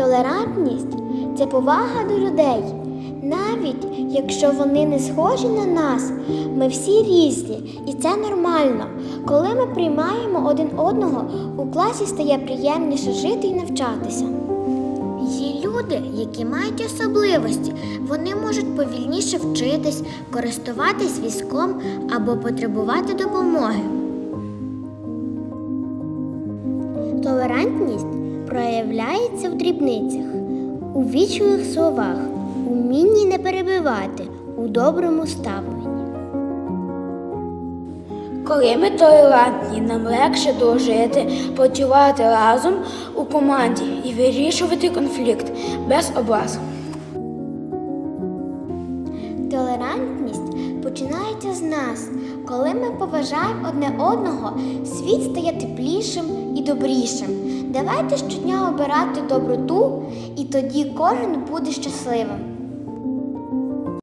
Толерантність це повага до людей. Навіть якщо вони не схожі на нас, ми всі різні, і це нормально. Коли ми приймаємо один одного, у класі стає приємніше жити і навчатися. Є люди, які мають особливості. Вони можуть повільніше вчитись, користуватись візком або потребувати допомоги. Толерантність проявляється в дрібницях, у вічливих словах, умінні не перебивати, у доброму ставленні. Коли ми толерантні, нам легше дружити, працювати разом у команді і вирішувати конфлікт без образ. Толерантність починається з нас. Коли ми поважаємо одне одного, світ стає теплішим і добрішим. Давайте щодня обирати доброту, і тоді кожен буде щасливим.